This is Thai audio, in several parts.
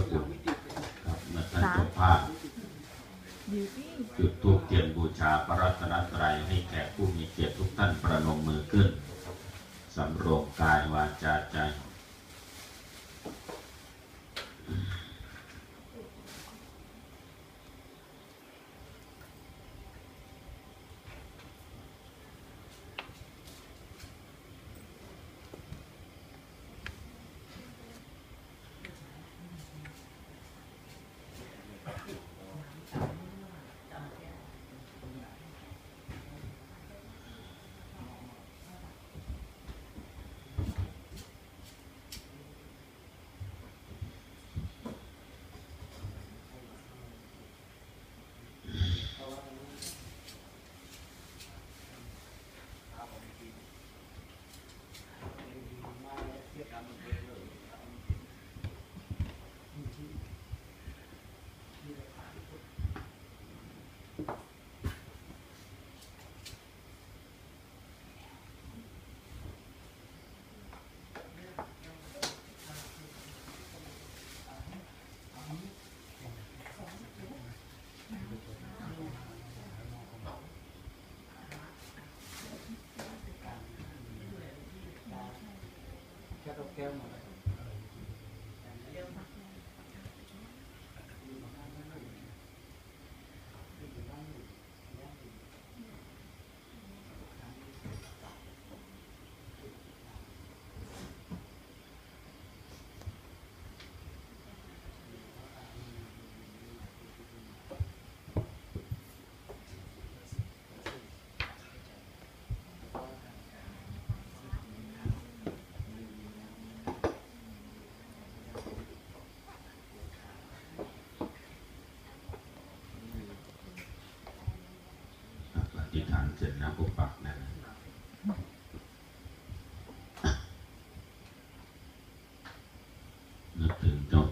ระคุณครับเมื่อท่านเจ้าภาพจุดทูปเทียนบูชาพระรัตนตรัยให้แก่ผู้มีเกียรติทุกท่านประนมมือขึ้น สำรวมกายวาจาใจ แค่ตกแก้วหมด อธิษฐานเสร็จแล้วก็ปักนะนึก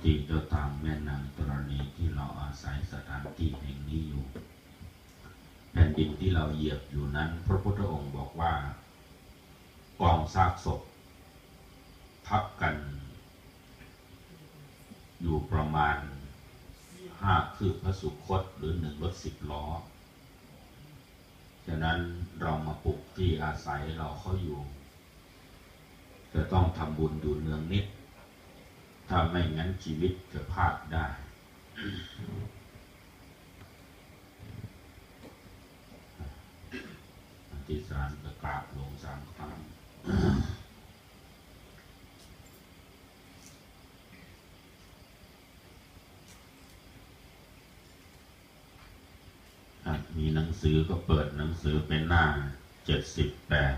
ถึงเจ้าที่เจ้าทางแม่นางธรณีที่เราอาศัยสถานที่แห่งนี้อยู่ แผ่นดินที่เราเหยียบอยู่นั้น พระพุทธองค์บอกว่ากองซากศพทับกัน อยู่ประมาณห้าคือพระสุคตหรือหนึ่งรถสิบล้อ ฉะนั้นเรามาปลุกที่อาศัยเราเขาอยู่ จะต้องทำบุญอยู่เนืองนิด ถ้าไม่งั้นชีวิตจะพลาดได้อธิษฐานกระกาบลงสามครั้งมีหนังสือก็เปิดหนังสือเป็นหน้าเจ็ดสิบแปด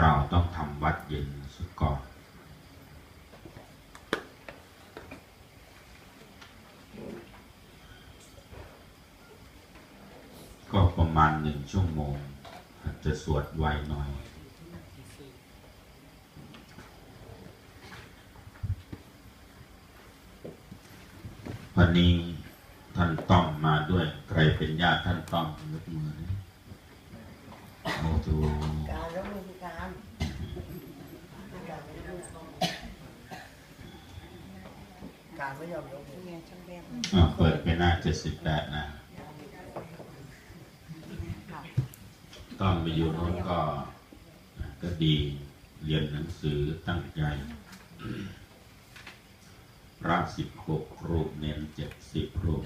เราต้องทำวัดเย็นซะก่อน ก็ ประมาณหนึ่งชั่วโมง อาจจะสวดไวหน่อย วันนี้ท่านต้อมมาด้วย ใครเป็นญาติท่านต้อมยกมือดิโอ้โหการแล้วมือการการไม่ยอมยกมืออะเปิดไปหน้าเจ็ดสิบแปดนะ ตอมไปอยู่โน้นก็ก็ดีเรียนหนังสือตั้งใจพระสิบหกรูปเน้นเจ็ดสิบรูป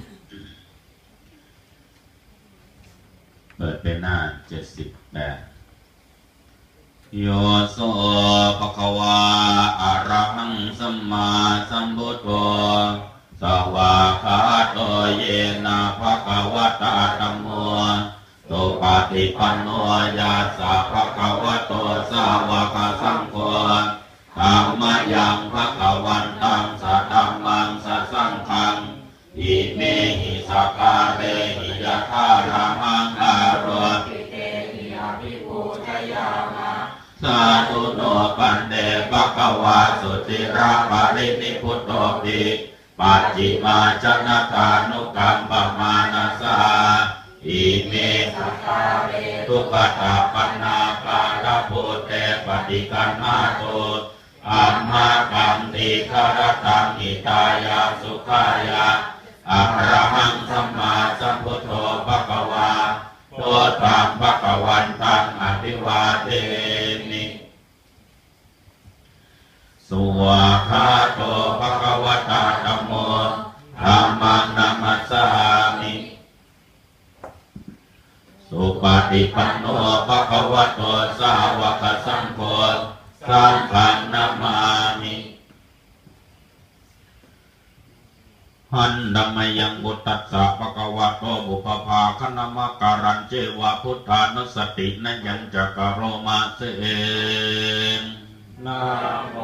เปิดไปหน้าเจ็ดสิบแปดโยโสภะคะวาอะระหังสัมมาสัมพุทโธสวากาโตเยนะภะคะวะตาธัมโมสุ ฏิปันโนยาสะภะคะวะโตสาวกสังโฆธรรมยังภะคะวันตังสัทธัมมังสัสสังฆังอิเมหิสกกาเรหิยะธารามังคารวสาธุโนปันเดภะคะวาสุติราปารินิพุตโตปิปัจจิมาจนะตานุกรรมปมานาสาอิเมสกา ทุกขตาปนาปาราโพเตปฏิกันมาโตอัมมากัมติคารตังอิตายาสุขายาอะระหังสัมมาสัมพุทโธภะคะวาโตตังภะคะวันตังอภิวาเทมิสวาคาโต ฏิปันโนภะคะวะโตสาวกสังโฆสังฆังนามามิหันดัมมยังบุตตัสสะปะคะวะโตบุปภาคณมะการันเจวะพุทธานุสตินัยังจักรโรมาเสเองนะโม